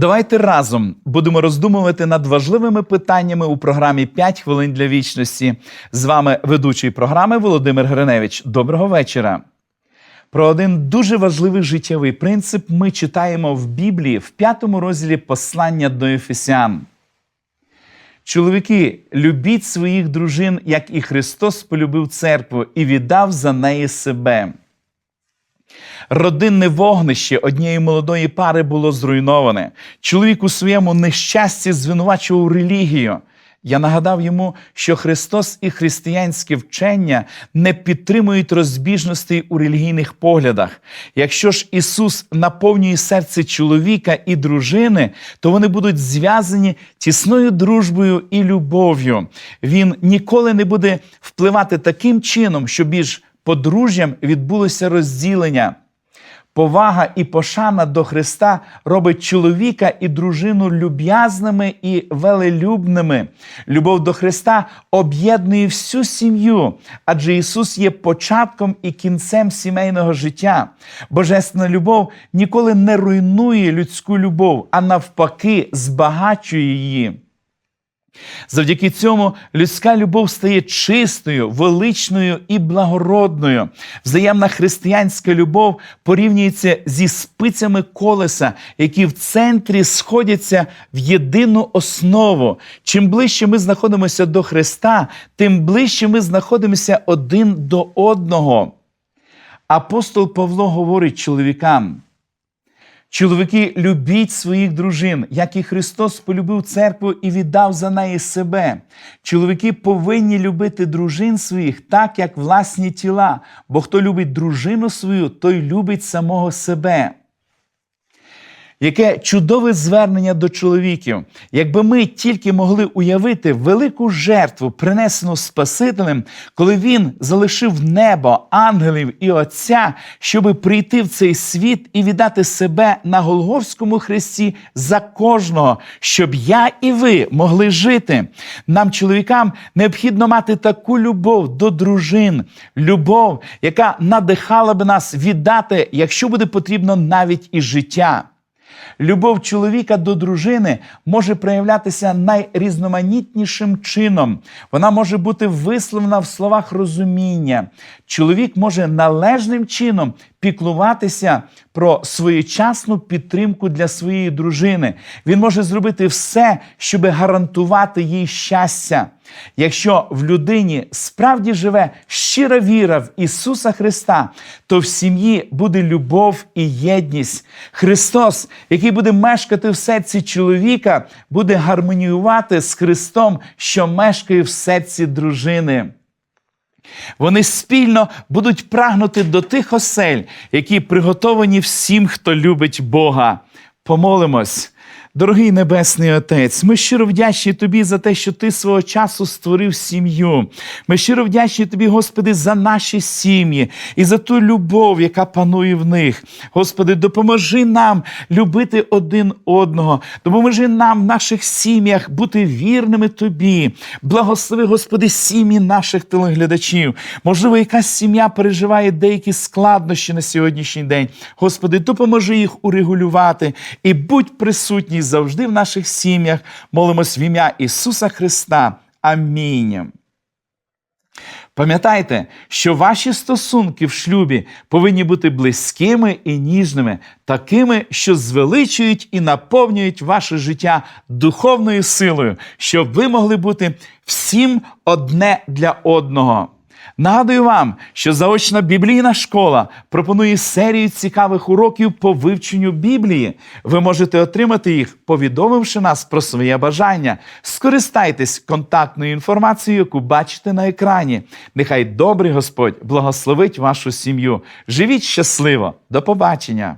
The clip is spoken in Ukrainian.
Давайте разом будемо роздумувати над важливими питаннями у програмі «5 хвилин для вічності. З вами ведучий програми Володимир Гриневич. Доброго вечора. Про один дуже важливий життєвий принцип ми читаємо в Біблії в п'ятому розділі послання до Ефесян. Чоловіки, любіть своїх дружин, як і Христос полюбив церкву і віддав за неї себе. Родинне вогнище однієї молодої пари було зруйноване. Чоловік у своєму нещасті звинувачував релігію. Я нагадав йому, що Христос і християнське вчення не підтримують розбіжностей у релігійних поглядах. Якщо ж Ісус наповнює серце чоловіка і дружини, то вони будуть зв'язані тісною дружбою і любов'ю. Він ніколи не буде впливати таким чином, щоб між подружжям відбулося розділення. Повага і пошана до Христа робить чоловіка і дружину люб'язними і велелюбними. Любов до Христа об'єднує всю сім'ю, адже Ісус є початком і кінцем сімейного життя. Божественна любов ніколи не руйнує людську любов, а навпаки, збагачує її. Завдяки цьому людська любов стає чистою, величною і благородною. Взаємна християнська любов порівнюється зі спицями колеса, які в центрі сходяться в єдину основу. Чим ближче ми знаходимося до Христа, тим ближче ми знаходимося один до одного. Апостол Павло говорить чоловікам. Чоловіки, любіть своїх дружин, як і Христос полюбив церкву і віддав за неї себе. Чоловіки повинні любити дружин своїх так, як власні тіла, бо хто любить дружину свою, той любить самого себе. Яке чудове звернення до чоловіків. Якби ми тільки могли уявити велику жертву, принесену Спасителем, коли він залишив небо, ангелів і Отця, щоби прийти в цей світ і віддати себе на Голговському хресті за кожного, щоб я і ви могли жити. Нам, чоловікам, необхідно мати таку любов до дружин, любов, яка надихала би нас віддати, якщо буде потрібно, навіть і життя. Любов чоловіка до дружини може проявлятися найрізноманітнішим чином. Вона може бути висловлена в словах розуміння. Чоловік може належним чином піклуватися про своєчасну підтримку для своєї дружини. Він може зробити все, щоб гарантувати їй щастя. Якщо в людині справді живе щира віра в Ісуса Христа, то в сім'ї буде любов і єдність. Христос, який буде мешкати в серці чоловіка, буде гармоніювати з Христом, що мешкає в серці дружини. Вони спільно будуть прагнути до тих осель, які приготовані всім, хто любить Бога. Помолимось. Дорогий Небесний Отець, ми щиро вдячні Тобі за те, що Ти свого часу створив сім'ю. Ми щиро вдячні Тобі, Господи, за наші сім'ї і за ту любов, яка панує в них. Господи, допоможи нам любити один одного, допоможи нам в наших сім'ях бути вірними Тобі. Благослови, Господи, сім'ї наших телеглядачів. Можливо, якась сім'я переживає деякі складнощі на сьогоднішній день. Господи, допоможи їх урегулювати і будь присутній завжди в наших сім'ях. Молимось в ім'я Ісуса Христа. Амінь. Пам'ятайте, що ваші стосунки в шлюбі повинні бути близькими і ніжними, такими, що звеличують і наповнюють ваше життя духовною силою, щоб ви могли бути всім одне для одного. Нагадую вам, що заочна біблійна школа пропонує серію цікавих уроків по вивченню Біблії. Ви можете отримати їх, повідомивши нас про своє бажання. Скористайтесь контактною інформацією, яку бачите на екрані. Нехай добрий Господь благословить вашу сім'ю. Живіть щасливо! До побачення!